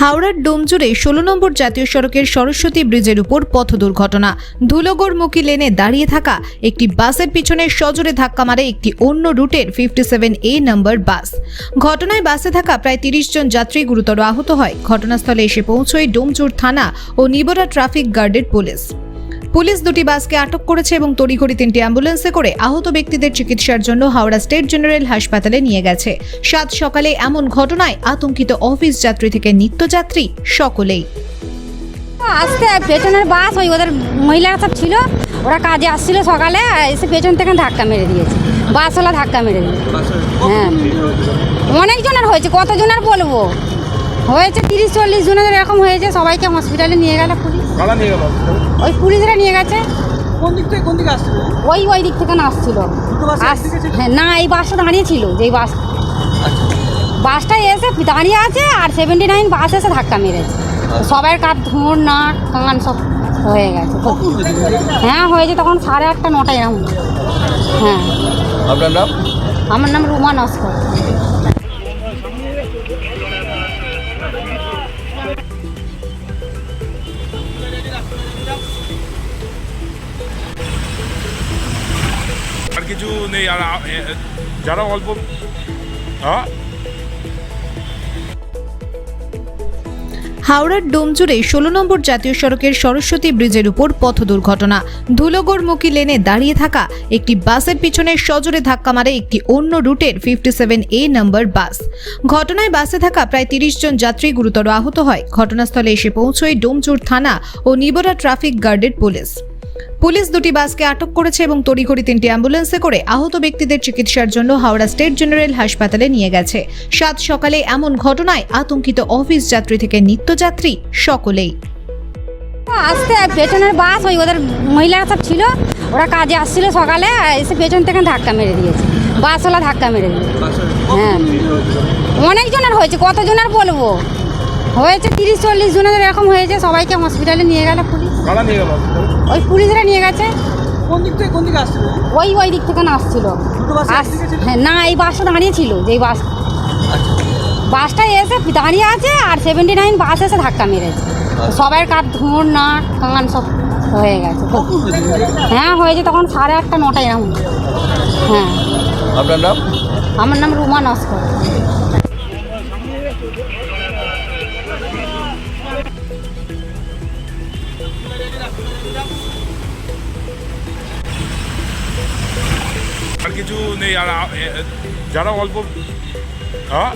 হাওড়ার ডোমজুড়ে ষোলো নম্বর জাতীয় সড়কের সরস্বতী ব্রিজের উপর পথ দুর্ঘটনা। ধুলোগড়মুখী লেনে দাঁড়িয়ে থাকা একটি বাসের পিছনে সজোরে ধাক্কা মারে একটি অন্য রুটের ফিফটি সেভেন এ নম্বর বাস। ঘটনায় বাসে থাকা প্রায় তিরিশ জন যাত্রী গুরুতর আহত হয়। ঘটনাস্থলে এসে পৌঁছয় ডোমজুর থানা ও নিবরা ট্রাফিক গার্ডের পুলিশ। পুলিশ দুটি বাসকে আটক করেছে এবং তড়িঘড়ি তিনটি অ্যাম্বুলেন্সে করে আহত ব্যক্তিদের চিকিৎসার জন্য হাওড়া স্টেট জেনারেল হাসপাতালে নিয়ে গেছে। সাত সকালে এমন ঘটনায় আতঙ্কিত অফিস যাত্রী থেকে নিত্যযাত্রী সকলেই। আসতে পেছনের বাস ওই ওদের মহিলারা সব ছিল ওরা কাজে আসছিল সকালে এসে পেছন থেকে ধাক্কা মেরে দিয়েছে। বাসওয়ালা ধাক্কা মেরে দিয়েছে। হ্যাঁ। অনেকজনের হয়েছে কতজনের বলব? হয়েছে তিরিশ চল্লিশ জনের এরকম হয়েছে সবাইকে হসপিটালে নিয়ে গেল পুলিশ। কারা নিয়ে গেল? ওই পুলিশরা নিয়ে গেছে। কোন দিক থেকে কোন দিকে আসছিল? ওই ওই দিক থেকে না আসছিল? হ্যাঁ, না এই বাসটা দাঁড়িয়ে ছিল যেই বাস। আচ্ছা। বাসটা এসে দাঁড়িয়ে আছে আর সেভেন্টি নাইন বাস এসে ধাক্কা মেরেছে। সবাই কাপ ধোঁড় নাক কান সব হয়ে গেছে। হ্যাঁ হয়েছে তখন সাড়ে আটটা নটা এরকম। হ্যাঁ। আপনার নাম? আমার নাম রুমা নস্কর। কিছু নেই, আর যারা অল্প হ্যাঁ? হাওড়ার ডোমজুড়ে ষোলো নম্বর জাতীয় সড়কের সরস্বতী ব্রিজের উপর পথ দুর্ঘটনা। ধুলোগড়মুখী লেনে দাঁড়িয়ে থাকা একটি বাসের পিছনে সজোরে ধাক্কা মারে একটি অন্য রুটের ফিফটি সেভেন এ নম্বর বাস। ঘটনায় বাসে থাকা প্রায় তিরিশ জন যাত্রী গুরুতর আহত হয়। ঘটনাস্থলে এসে পৌঁছয় ডোমজুর থানা ও নিবরা ট্রাফিক গার্ডের পুলিশ। পুলিশ দুটি বাসকে আটক করেছে এবং তড়িঘড়ি তিনটি অ্যাম্বুলেন্সে করে আহত ব্যক্তিদের চিকিৎসার জন্য হাওড়া স্টেট জেনারেল হাসপাতালে নিয়ে গেছে। সাত সকালে এমন ঘটনায় আতঙ্কিত অফিস যাত্রী থেকে নিত্যযাত্রী সকলেই। আসতে পেছনের বাস, ওই ওদের মহিলারা সব ছিল, ওরা কাজে আসছিল সকালে, এসে পেছন থেকে ধাক্কা মেরে দিয়েছে। বাসওয়ালা ধাক্কা মেরে দিয়েছে। হ্যাঁ। অনেকজনের হয়েছে কতজনের বলব? হয়েছে তিরিশ চল্লিশ জনের এরকম হয়েছে সবাইকে হসপিটালে নিয়ে গেল পুলিশ। কারা নিয়ে গেল? ওই পুলিশরা নিয়ে গেছে। কোন দিক থেকে কোন দিকে আসছিল? ওই ওই দিক থেকে না আসছিল? হ্যাঁ, না এই বাসটা দাঁড়িয়ে ছিল যেই বাস। আচ্ছা বাসটা এসে দাঁড়িয়ে আছে আর সেভেন্টি নাইন বাস এসে ধাক্কা মেরেছে। সবাই কাপ ধোঁড় নাক কান সব হয়ে গেছে। হ্যাঁ হয়েছে তখন সাড়ে আটটা নটা এরকম। হ্যাঁ। আপনার নাম? আমার নাম রুমা নস্কর। আর কিছু নেই আর যারা অল্প হ্যাঁ?